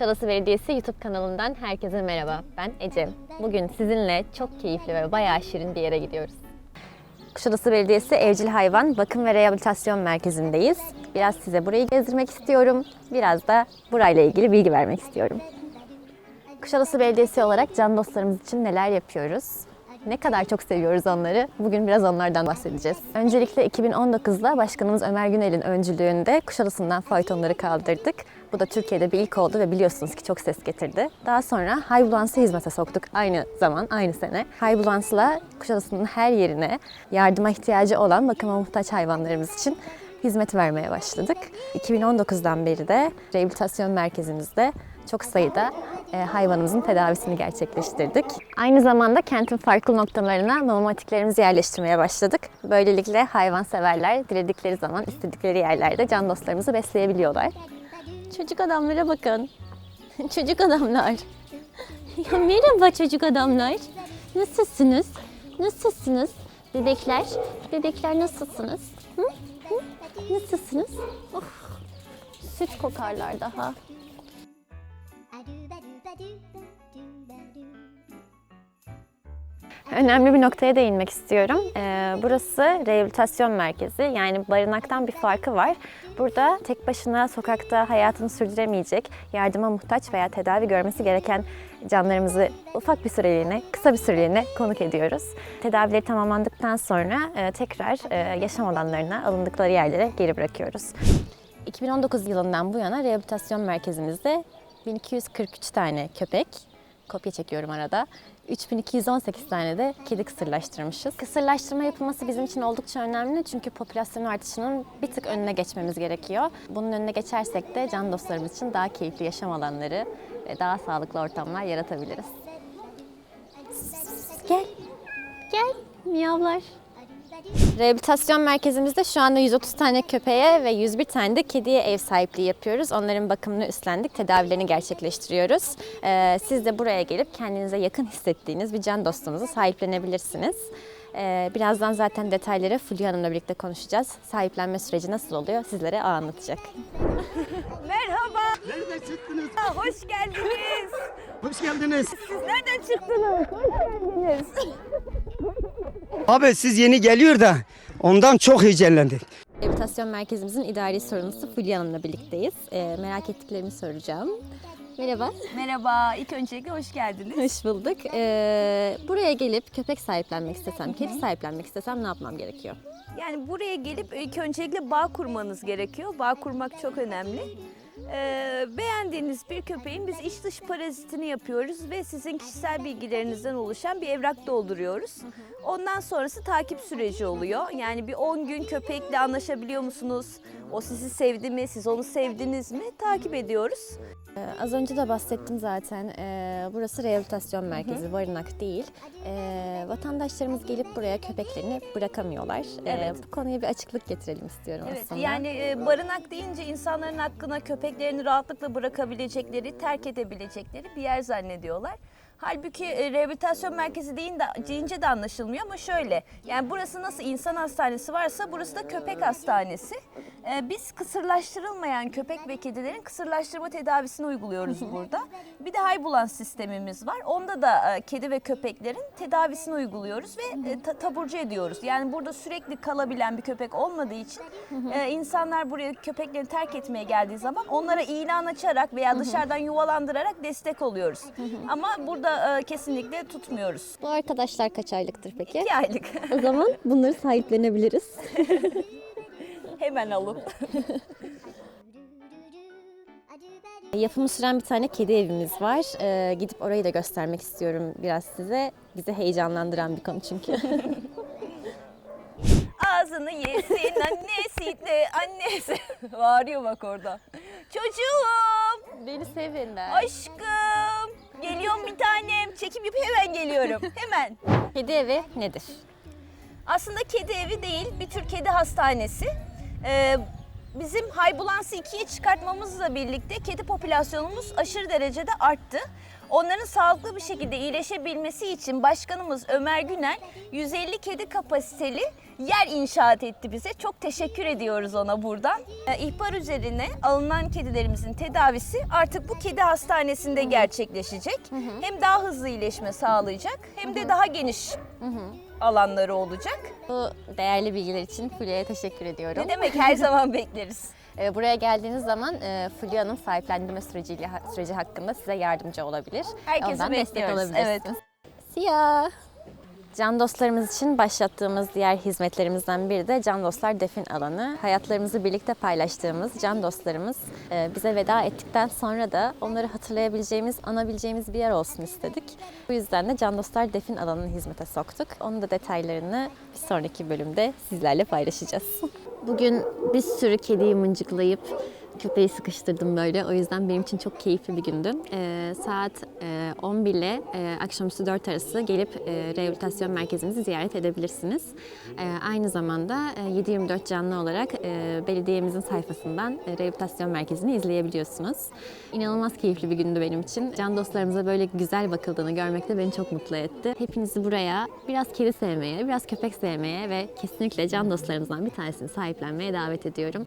Kuşadası Belediyesi YouTube kanalından herkese merhaba. Ben Ecem. Bugün sizinle çok keyifli ve bayağı şirin bir yere gidiyoruz. Kuşadası Belediyesi Evcil Hayvan Bakım ve Rehabilitasyon Merkezi'ndeyiz. Biraz size burayı gezdirmek istiyorum. Biraz da burayla ilgili bilgi vermek istiyorum. Kuşadası Belediyesi olarak can dostlarımız için neler yapıyoruz? Ne kadar çok seviyoruz onları. Bugün biraz onlardan bahsedeceğiz. Öncelikle 2019'da Başkanımız Ömer Günel'in öncülüğünde Kuşadası'ndan faytonları kaldırdık. Bu da Türkiye'de bir ilk oldu ve biliyorsunuz ki çok ses getirdi. Daha sonra Haybulans'ı hizmete soktuk aynı zaman, aynı sene. Haybulans'la Kuşadası'nın her yerine yardıma ihtiyacı olan bakıma muhtaç hayvanlarımız için hizmet vermeye başladık. 2019'dan beri de rehabilitasyon merkezimizde çok sayıda e, hayvanımızın tedavisini gerçekleştirdik. Aynı zamanda kentin farklı noktalarına mamatiklerimizi yerleştirmeye başladık. Böylelikle hayvanseverler diledikleri zaman istedikleri yerlerde can dostlarımızı besleyebiliyorlar. Çocuk adamlara bakın. çocuk adamlar. Ya merhaba çocuk adamlar. Nasılsınız? Nasılsınız? Bebekler, bebekler nasılsınız? Hı? Hı? Nasılsınız? Of, süt kokarlar daha. Önemli bir noktaya değinmek istiyorum. Ee, burası rehabilitasyon merkezi. Yani barınaktan bir farkı var. Burada tek başına sokakta hayatını sürdüremeyecek, yardıma muhtaç veya tedavi görmesi gereken canlarımızı ufak bir süreliğine, kısa bir süreliğine konuk ediyoruz. Tedavileri tamamlandıktan sonra e, tekrar e, yaşam alanlarına, alındıkları yerlere geri bırakıyoruz. 2019 yılından bu yana rehabilitasyon merkezimizde 1243 tane köpek, kopya çekiyorum arada. 3218 tane de kedi kısırlaştırmışız. Kısırlaştırma yapılması bizim için oldukça önemli çünkü popülasyon artışının bir tık önüne geçmemiz gerekiyor. Bunun önüne geçersek de can dostlarımız için daha keyifli yaşam alanları ve daha sağlıklı ortamlar yaratabiliriz. Gel, gel miyavlar. Rehabilitasyon merkezimizde şu anda 130 tane köpeğe ve 101 tane de kediye ev sahipliği yapıyoruz. Onların bakımını üstlendik, tedavilerini gerçekleştiriyoruz. Ee, siz de buraya gelip kendinize yakın hissettiğiniz bir can dostunuzu sahiplenebilirsiniz. Ee, birazdan zaten detayları Fulya Hanım'la birlikte konuşacağız. Sahiplenme süreci nasıl oluyor sizlere o anlatacak. Merhaba, Nereden çıktınız? hoş geldiniz. Hoş geldiniz. Siz nereden çıktınız? Hoş geldiniz. Abi siz yeni geliyor da ondan çok heyecanlandık. Rehabilitasyon merkezimizin idari sorumlusu Fulya Hanım'la birlikteyiz. Ee, merak ettiklerimi soracağım. Merhaba. Merhaba, ilk öncelikle hoş geldiniz. Hoş bulduk. Ee, buraya gelip köpek sahiplenmek istesem, kedi sahiplenmek istesem ne yapmam gerekiyor? Yani buraya gelip ilk öncelikle bağ kurmanız gerekiyor. Bağ kurmak çok önemli. Ee, beğendiğiniz bir köpeğin biz iç dış parazitini yapıyoruz ve sizin kişisel bilgilerinizden oluşan bir evrak dolduruyoruz. Ondan sonrası takip süreci oluyor. Yani bir 10 gün köpekle anlaşabiliyor musunuz? O sizi sevdi mi? Siz onu sevdiniz mi? Takip ediyoruz. Ee, az önce de bahsettim zaten. Ee, burası rehabilitasyon merkezi, barınak değil. Ee, vatandaşlarımız gelip buraya köpeklerini bırakamıyorlar. Ee, Evet. bu konuya bir açıklık getirelim istiyorum Evet, aslında. yani e, barınak deyince insanların aklına köpeklerini rahatlıkla bırakabilecekleri, terk edebilecekleri bir yer zannediyorlar. Halbuki e, rehabilitasyon merkezi deyince, deyince de anlaşılmıyor ama şöyle. Yani burası nasıl insan hastanesi varsa burası da köpek hastanesi. E, biz kısırlaştırılmayan köpek ve kedilerin kısırlaştırma tedavisini uyguluyoruz burada. Bir de haybulans sistemimiz var. Onda da e, kedi ve köpeklerin tedavisini uyguluyoruz ve e, ta- taburcu ediyoruz. Yani burada sürekli kalabilen bir köpek olmadığı için e, insanlar buraya köpeklerini terk etmeye geldiği zaman onlara ilan açarak veya dışarıdan yuvalandırarak destek oluyoruz. Ama burada e, kesinlikle tutmuyoruz. Bu arkadaşlar kaç aylıktır peki? İki aylık. o zaman bunları sahiplenebiliriz. Hemen alıp. Yapımı süren bir tane kedi evimiz var. Ee, gidip orayı da göstermek istiyorum biraz size. Bizi heyecanlandıran bir konu çünkü. Ağzını yesin annesi de annesi. Bağırıyor bak orada. Çocuğum, Beni sevinler. aşkım. Çekim yapıp hemen geliyorum. Hemen. Kedi evi nedir? Aslında kedi evi değil, bir tür kedi hastanesi. Ee, bizim Haybulansı 2'ye çıkartmamızla birlikte kedi popülasyonumuz aşırı derecede arttı. Onların sağlıklı bir şekilde iyileşebilmesi için başkanımız Ömer Günel 150 kedi kapasiteli yer inşaat etti bize. Çok teşekkür ediyoruz ona buradan. Ee, İhbar üzerine alınan kedilerimizin tedavisi artık bu kedi hastanesinde gerçekleşecek. Hem daha hızlı iyileşme sağlayacak hem de daha geniş alanları olacak. Bu değerli bilgiler için Fulya'ya teşekkür ediyorum. Ne demek her zaman bekleriz. Ee, Buraya geldiğiniz zaman e, Fulya Hanım sahiplendirme süreciyle süreci hakkında size yardımcı olabilir. Herkesi Ondan destek bekliyoruz, olabilirsiniz. evet. Siyah. Can dostlarımız için başlattığımız diğer hizmetlerimizden biri de Can Dostlar Defin Alanı. Hayatlarımızı birlikte paylaştığımız can dostlarımız e, bize veda ettikten sonra da onları hatırlayabileceğimiz, anabileceğimiz bir yer olsun istedik. Bu yüzden de Can Dostlar Defin Alanı'nı hizmete soktuk. Onun da detaylarını bir sonraki bölümde sizlerle paylaşacağız. Bugün bir sürü kediyi mıncıklayıp köpeği sıkıştırdım böyle. O yüzden benim için çok keyifli bir gündü. Ee, saat e, 11 ile e, akşamüstü 4 arası gelip e, rehabilitasyon merkezimizi ziyaret edebilirsiniz. E, aynı zamanda e, 7-24 canlı olarak e, belediyemizin sayfasından e, rehabilitasyon merkezini izleyebiliyorsunuz. İnanılmaz keyifli bir gündü benim için. Can dostlarımıza böyle güzel bakıldığını görmek de beni çok mutlu etti. Hepinizi buraya biraz kedi sevmeye, biraz köpek sevmeye ve kesinlikle can dostlarımızdan bir tanesini sahiplenmeye davet ediyorum.